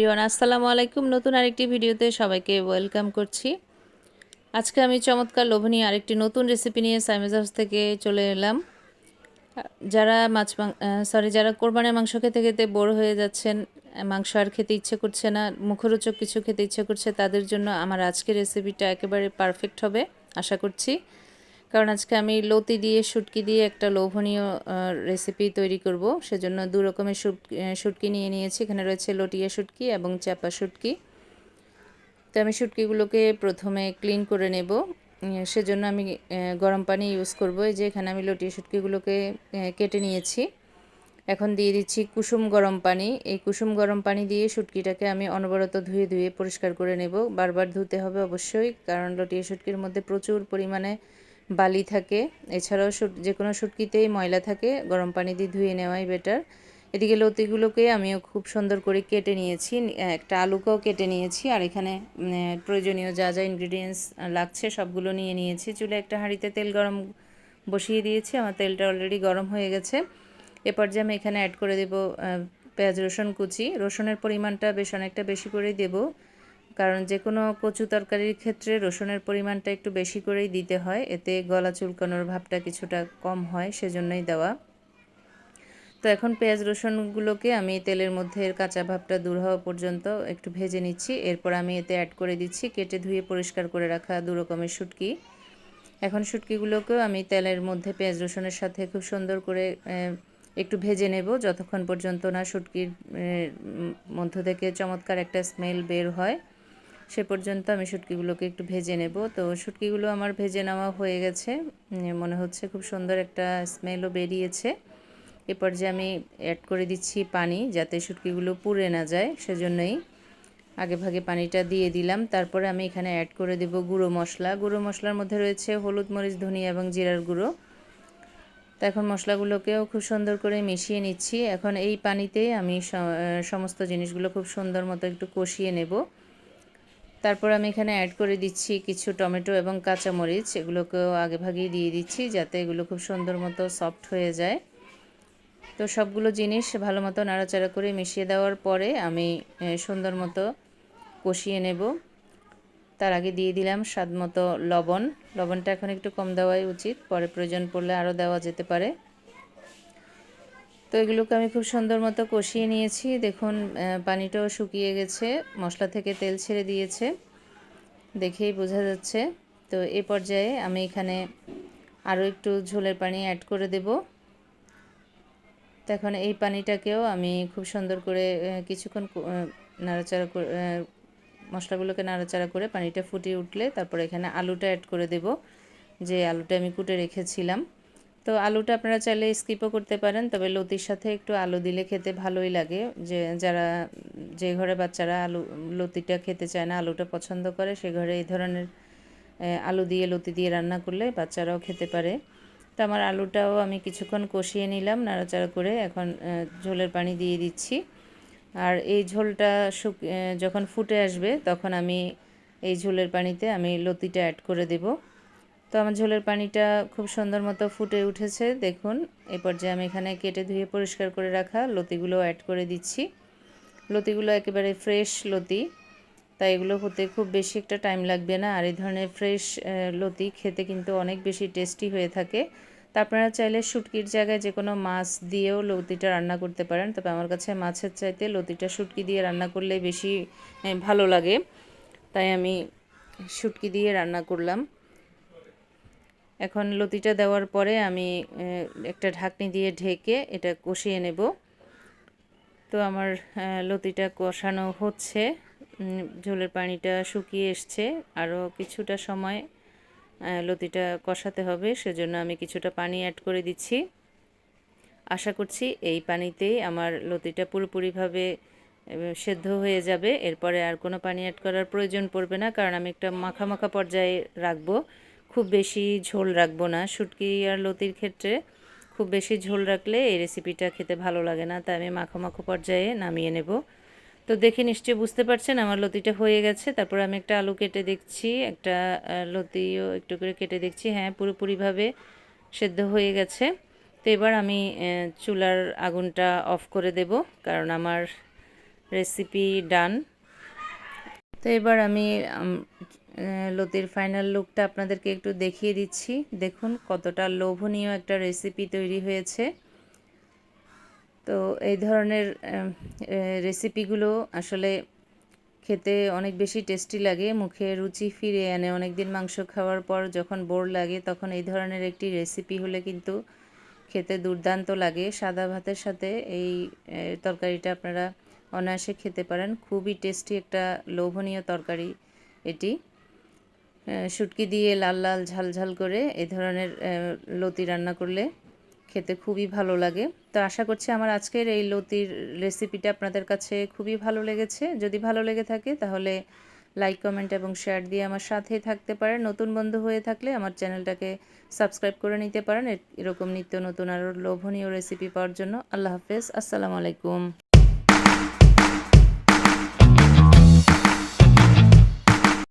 Everyone, আসসালামু আলাইকুম। নতুন আরেকটি ভিডিওতে সবাইকে ওয়েলকাম করছি। আজকে আমি চমৎকার লোভনীয় আরেকটি নতুন রেসিপি নিয়ে সাইমেজ থেকে চলে এলাম। যারা মাছ সরি যারা কোরবানের মাংস খেতে খেতে বোর হয়ে যাচ্ছেন, মাংস আর খেতে ইচ্ছে করছে না, মুখরোচক কিছু খেতে ইচ্ছে করছে, তাদের জন্য আমার আজকের রেসিপিটা একেবারে পারফেক্ট হবে, আশা করছি। কারণ আজকে আমি লতি দিয়ে, শুটকি দিয়ে একটা লোভনীয় রেসিপি তৈরি করব। সেজন্য দু রকমের শুটকি নিয়ে নিয়েছি। এখানে রয়েছে লটিয়া শুটকি এবং চাপা শুটকি। তো আমি শুটকিগুলোকে প্রথমে ক্লিন করে নেব। সেজন্য আমি গরম পানি ইউজ করব। এই যে এখানে আমি লটিয়া শুটকিগুলোকে কেটে নিয়েছি। এখন দিয়ে দিচ্ছি কুসুম গরম পানি। এই কুসুম গরম পানি দিয়ে শুটকিটাকে আমি অনবরত ধুয়ে ধুয়ে পরিষ্কার করে নেব। বারবার ধুতে হবে অবশ্যই, কারণ লটিয়া শুটকির মধ্যে প্রচুর পরিমাণে বালি থাকে। এছাড়াও যে কোনো শুটকিতেই ময়লা থাকে, গরম পানি দিয়ে ধুয়ে নেওয়াই বেটার এদিকে লতিগুলোকে আমিও খুব সুন্দর করে কেটে নিয়েছি। একটা আলুকেও কেটে নিয়েছি আর এখানে প্রয়োজনীয় যা যা ইনগ্রিডিয়েন্টস লাগছে সবগুলো নিয়ে নিয়েছি। চুলে একটা হাঁড়িতে তেল গরম বসিয়ে দিয়েছি। আমার তেলটা অলরেডি গরম হয়ে গেছে। এ পর্যায়ে আমি এখানে অ্যাড করে দেব পেঁয়াজ রসুন কুচি। রসুনের পরিমাণটা বেশ অনেকটা বেশি করেই দেবো। কারণ যে কোনো কচু তরকারির ক্ষেত্রে রসুনের পরিমাণটা একটু বেশি করেই দিতে হয়, এতে গলা চুলকানোর ভাবটা কিছুটা কম হয় সেজন্যই দেওয়া। তো এখন পেঁয়াজ রসুনগুলোকে আমি তেলের মধ্যে এর কাঁচা ভাবটা দূর হওয়া পর্যন্ত একটু ভেজে নিচ্ছি। এরপর আমি এতে অ্যাড করে দিচ্ছি কেটে ধুয়ে পরিষ্কার করে রাখা দু রকমের শুটকি। এখন শুটকিগুলোকেও আমি তেলের মধ্যে পেঁয়াজ রসুনের সাথে খুব সুন্দর করে একটু ভেজে নেব যতক্ষণ পর্যন্ত না শুটকির মধ্য থেকে চমৎকার একটা স্মেল বের হয়। সে পর্যন্ত আমি শুটকিগুলোকে একটু ভেজে নেব। তো শুটকিগুলো আমার ভেজে নেওয়া হয়ে গেছে। মনে হচ্ছে খুব সুন্দর একটা স্মেলও বেরিয়েছে। এ পর্যায়ে আমি অ্যাড করে দিচ্ছি পানি যাতে শুটকিগুলো পুড়ে না যায়, সেজন্যই আগে ভাগে পানিটা দিয়ে দিলাম। তারপরে আমি এখানে অ্যাড করে দেব গুঁড়ো মশলা। গুঁড়ো মশলার মধ্যে রয়েছে হলুদ, মরিচ, ধনিয়া এবং জিরার গুঁড়ো। তো এখন মশলাগুলোকেও খুব সুন্দর করে মিশিয়ে নিচ্ছি। এখন এই পানিতে আমি সমস্ত জিনিসগুলো খুব সুন্দর মতো একটু কষিয়ে নেব। তারপর আমি এখানে অ্যাড করে দিচ্ছি কিছু টমেটো এবং কাঁচামরিচ। এগুলোকেও আগে ভাগেই দিয়ে দিচ্ছি যাতে এগুলো খুব সুন্দর মতো সফট হয়ে যায়। তো সবগুলো জিনিস ভালো মতো নাড়াচাড়া করে মিশিয়ে দেওয়ার পরে আমি সুন্দর মতো কষিয়ে নেব। তার আগে দিয়ে দিলাম স্বাদ মতো লবণ। লবণটা এখন একটু কম দেওয়াই উচিত। পরে প্রয়োজন পড়লে আরও দেওয়া যেতে পারে। তো এগুলোকে আমি খুব সুন্দর মতো কষিয়ে নিয়েছি। দেখুন পানিটাও শুকিয়ে গেছে, মশলা থেকে তেল ছেড়ে দিয়েছে, দেখেই বোঝা যাচ্ছে। তো এই পর্যায়ে আমি এখানে আরও একটু ঝোলের পানি অ্যাড করে দেব। তো এখন এই পানিটাকেও আমি খুব সুন্দর করে কিছুক্ষণ নাড়াচাড়া করে মশলাগুলোকে নাড়াচাড়া করে পানিটা ফুটিয়ে উঠলে তারপর এখানে আলুটা অ্যাড করে দেব, যে আলুটা আমি কুটে রেখেছিলাম। তো আলুটা আপনারা চাইলে স্কিপও করতে পারেন, তবে লতির সাথে একটু আলু দিলে খেতে ভালোই লাগে। যে, যারা, যে ঘরে বাচ্চারা আলু, লতিটা খেতে চায় না, আলুটা পছন্দ করে, সে ঘরে এই ধরনের আলু দিয়ে, লতি দিয়ে রান্না করলে বাচ্চারাও খেতে পারে। তো আমার আলুটাও আমি কিছুক্ষণ কষিয়ে নিলাম, নাড়াচাড়া করে এখন ঝোলের পানি দিয়ে দিচ্ছি। আর এই ঝোলটা শুক যখন ফুটে আসবে, তখন আমি এই ঝোলের পানিতে আমি লতিটা অ্যাড করে দেবো। তো আমার ঝোলের পানিটা খুব সুন্দর মতো ফুটে উঠেছে, দেখুন। এই পর্যায়ে আমি এখানে কেটে ধুয়ে পরিষ্কার করে রাখা লতিগুলো অ্যাড করে দিচ্ছি। লতিগুলো একেবারে ফ্রেশ লতি, তাই এগুলো হতে খুব বেশি একটা টাইম লাগবে না। আর এই ধরনের ফ্রেশ লতি খেতে কিন্তু অনেক বেশি টেস্টি হয়ে থাকে। তা আপনারা চাইলে শুটকির জায়গায় যে কোনো মাছ দিয়েও লতিটা রান্না করতে পারেন। তবে আমার কাছে মাছের চাইতে লতিটা শুটকি দিয়ে রান্না করলে বেশি ভালো লাগে। তাই আমি শুটকি দিয়ে রান্না করলাম। এখন লতিটা দেওয়ার পরে আমি একটা ঢাকনি দিয়ে ঢেকে এটা কষিয়ে নেব। তো আমার লতিটা কষানো হচ্ছে। ঝোলের পানিটা শুকিয়ে এসছে। আরও কিছুটা সময় লতিটা কষাতে হবে। সেজন্য আমি কিছুটা পানি অ্যাড করে দিচ্ছি। আশা করছি এই পানিতেই আমার লতিটা পুরোপুরিভাবে সেদ্ধ হয়ে যাবে। এরপরে আর কোনো পানি অ্যাড করার প্রয়োজন পড়বে না, কারণ আমি একটা মাখা মাখা পর্যায়ে রাখব। খুব বেশি ঝোল রাখব না। শুটকি আর লতির ক্ষেত্রে খুব বেশি ঝোল রাখলে এই রেসিপিটা খেতে ভালো লাগে না। তাই আমি মাখো মাখো পর্যায়ে নামিয়ে নেব। তো দেখে নিশ্চয়ই বুঝতে পারছেন আমার লতিটা হয়ে গেছে। তারপর আমি একটা আলু কেটে দেখছি, একটা লতিও একটু করে কেটে দেখছি। হ্যাঁ পুরোপুরিভাবে সেদ্ধ হয়ে গেছে। তো এবার আমি চুলার আগুনটা অফ করে দেব, কারণ আমার রেসিপি ডান তো এবার আমি লতির ফাইনাল লুকটা আপনাদেরকে একটু দেখিয়ে দিচ্ছি। দেখুন কতটা লোভনীয় একটা রেসিপি তৈরি হয়েছে। তো এই ধরনের রেসিপিগুলো আসলে খেতে অনেক বেশি টেস্টি লাগে, মুখে রুচি ফিরে আনে অনেক দিন মাংস খাওয়ার পর যখন বোর লাগে তখন এই ধরনের একটি রেসিপি হলে কিন্তু খেতে দুর্দান্ত লাগে। সাদা ভাতের সাথে এই তরকারিটা আপনারা অনায়াসে খেতে পারেন। খুবই টেস্টি একটা লোভনীয় তরকারি এটি। শুটকি দিয়ে লাল লাল ঝাল ঝাল করে এই ধরনের লতি রান্না করলে খেতে খুবই ভালো লাগে। তো আশা করছি আমার আজকের এই লতির রেসিপিটা আপনাদের কাছে খুবই ভালো লেগেছে। যদি ভালো লেগে থাকে তাহলে লাইক কমেন্ট এবং শেয়ার দিয়ে আমার সাথে থাকতে পারেন। নতুন বন্ধু হয়ে থাকলে আমার চ্যানেলটাকে সাবস্ক্রাইব করে নিতে পারেন। এরকম নিত্য নতুন আরও লোভনীয় রেসিপি পাওয়ার জন্য। আল্লাহ হাফেজ। আসসালামু আলাইকুম।